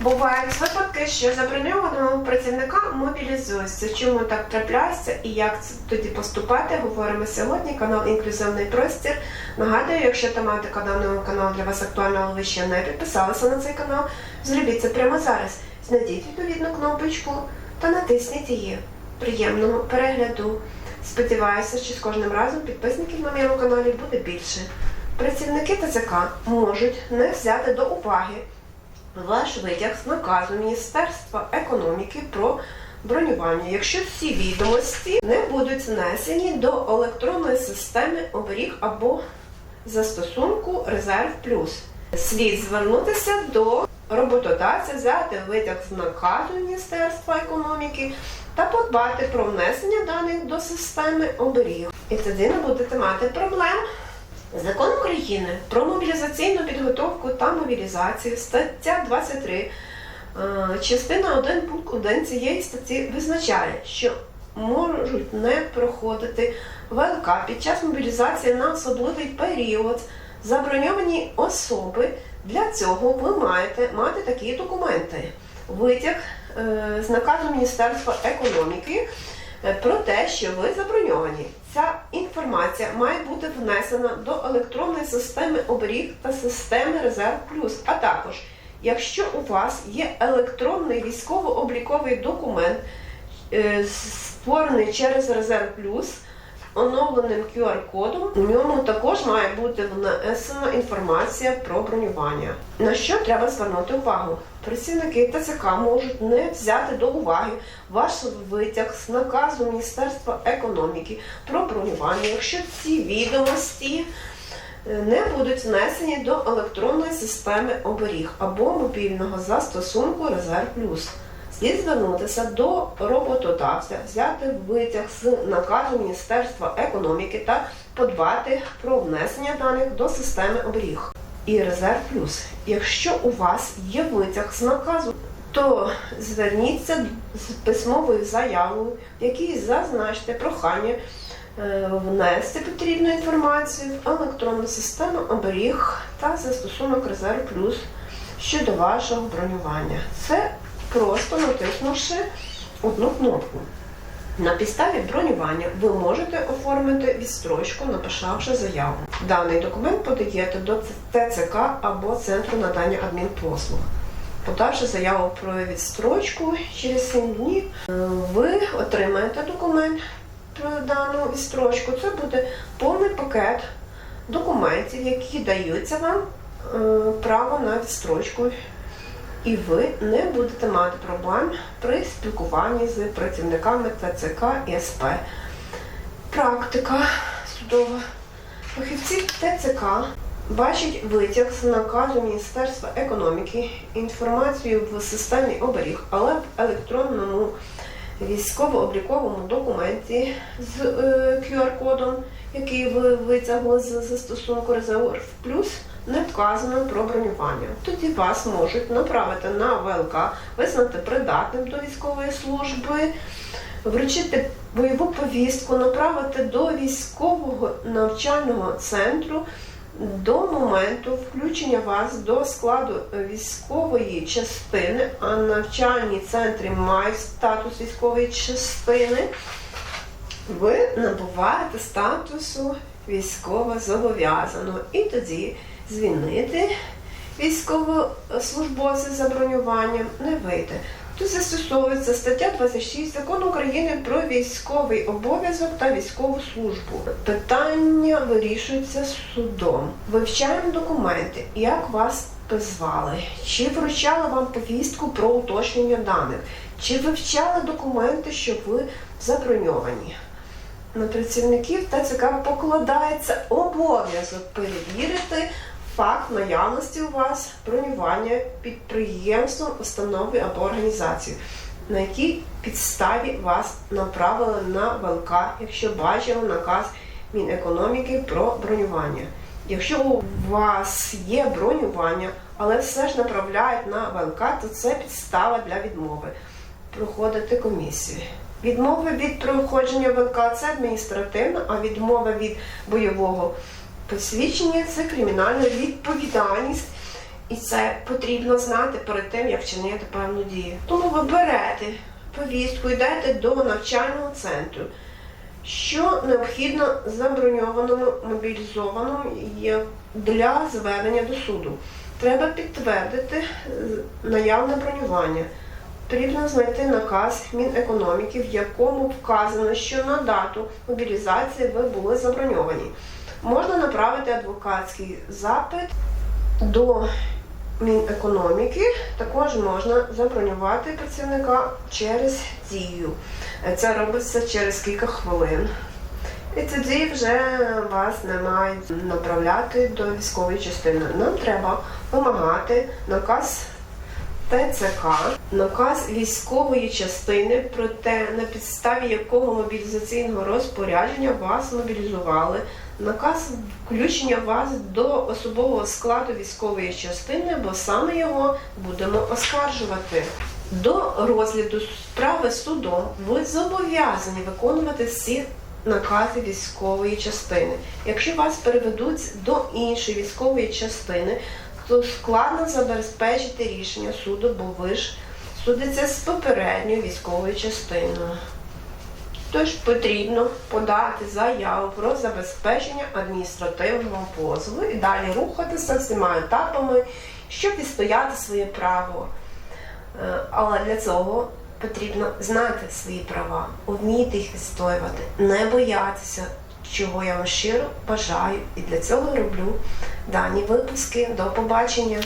Бувають випадки, що заброньованого працівника мобілізуються. Чому так трапляється і як тоді поступати? Говоримо сьогодні. Канал Інклюзивний простір. Нагадую, якщо тематика даного каналу для вас актуальна, але ви ще не підписалися на цей канал, зробіть це прямо зараз. Знайдіть відповідну кнопочку та натисніть її. Приємного перегляду. Сподіваюся, що з кожним разом підписників на моєму каналі буде більше. Працівники ТЦК можуть не взяти до уваги ваш витяг з наказу Міністерства економіки про бронювання, якщо ці відомості не будуть внесені до електронної системи оберіг або застосунку Резерв Плюс. Слід звернутися до роботодавця, взяти витяг з наказу Міністерства економіки та подбати про внесення даних до системи оберіг. І тоді не будете мати проблем. Закон України про мобілізаційну підготовку та мобілізацію, стаття 23, е, частина 1 пункт 1 цієї статті визначає, що можуть не проходити ВЛК під час мобілізації на особливий період заброньовані особи. Для цього ви маєте мати такі документи. Витяг е, з наказу Міністерства економіки е, про те, що ви заброньовані. Ця інформація має бути внесена до електронної системи оберіг та системи Резерв Плюс. А також, якщо у вас є електронний військово-обліковий документ, е, створений через Резерв Плюс, оновленим QR-кодом, у ньому також має бути внесена інформація про бронювання. На що треба звернути увагу? Працівники ТЦК можуть не взяти до уваги ваш витяг з наказу Міністерства економіки про бронювання, якщо ці відомості е, не будуть внесені до електронної системи оберіг або мобільного застосунку Резерв Плюс. Слід звернутися до роботодавця, взяти витяг з наказу Міністерства економіки та подбати про внесення даних до системи оберіг. І резерв плюс. Якщо у вас є витяг з наказу, то зверніться з письмовою заявою, в якій зазначте прохання е, внести потрібну інформацію в електронну систему оберіг та застосунок резерв плюс щодо вашого бронювання. Це просто натиснувши одну кнопку. На підставі бронювання ви можете оформити відстрочку, написавши заяву. Даний документ подаєте до ТЦК або Центру надання адмінпослуг. Подавши заяву про відстрочку через 7 днів, е, ви отримаєте документ про дану відстрочку. Це буде повний пакет документів, які даються вам е, право на відстрочку і ви не будете мати проблем при спілкуванні з працівниками ТЦК і СП. Практика судова. Фахівці ТЦК бачать витяг з наказу Міністерства економіки, інформацію в системі оберіг, але в електронному військово-обліковому документі з е, QR-кодом, який ви витягли з застосунку резерв плюс не вказано про бронювання. Тоді вас можуть направити на ВЛК, визнати придатним до військової служби, вручити бойову повістку, направити до військового навчального центру. До моменту включення вас до складу військової частини, а навчальні центри мають статус військової частини, ви набуваєте статусу військово-зобов'язаного. І тоді звільнити військовослужбовця за бронюванням не вийде. Тут застосовується стаття 26 закону України про військовий обов'язок та військову службу. Питання вирішується судом. Вивчаємо документи, як вас призвали, чи вручали вам повістку про уточнення даних, чи вивчали документи, що ви заброньовані. На працівників ТЦК покладається обов'язок перевірити факт наявності у вас бронювання підприємством, установою або організацією, на якій підставі вас направили на ВЛК, якщо бачили наказ Мінекономіки про бронювання. Якщо у вас є бронювання, але все ж направляють на ВЛК, то це підстава для відмови. Проходити комісію. Відмова від проходження ВЛК це адміністративна, а відмова від бойового посвідчення це кримінальна відповідальність. І це потрібно знати перед тим, як вчинити певну дію. Тому ви берете повістку, йдете до навчального центру. Що необхідно заброньованому мобілізованому для звернення до суду? Треба підтвердити наявне бронювання. Потрібно знайти наказ Мінекономіки, в якому вказано, що на дату мобілізації ви були заброньовані. Можна направити адвокатський запит до Мінекономіки. Також можна забронювати працівника через дію. Це робиться через кілька хвилин. І тоді вже вас не мають направляти до військової частини. Нам треба вимагати наказ ТЦК, наказ військової частини про те, на підставі якого мобілізаційного розпорядження вас мобілізували, наказ включення вас до особового складу військової частини, бо саме його будемо оскаржувати. До розгляду справи судом ви зобов'язані виконувати всі накази військової частини. Якщо вас переведуть до іншої військової частини, то складно забезпечити рішення суду, бо ви ж судиться з попередньою військовою частиною. Тож потрібно подати заяву про забезпечення адміністративного позову і далі рухатися всіма етапами, щоб відстояти своє право. Е, Але для цього потрібно знати свої права, вміти їх відстоювати, не боятися, чого я вам щиро бажаю. І для цього роблю дані випуски. До побачення!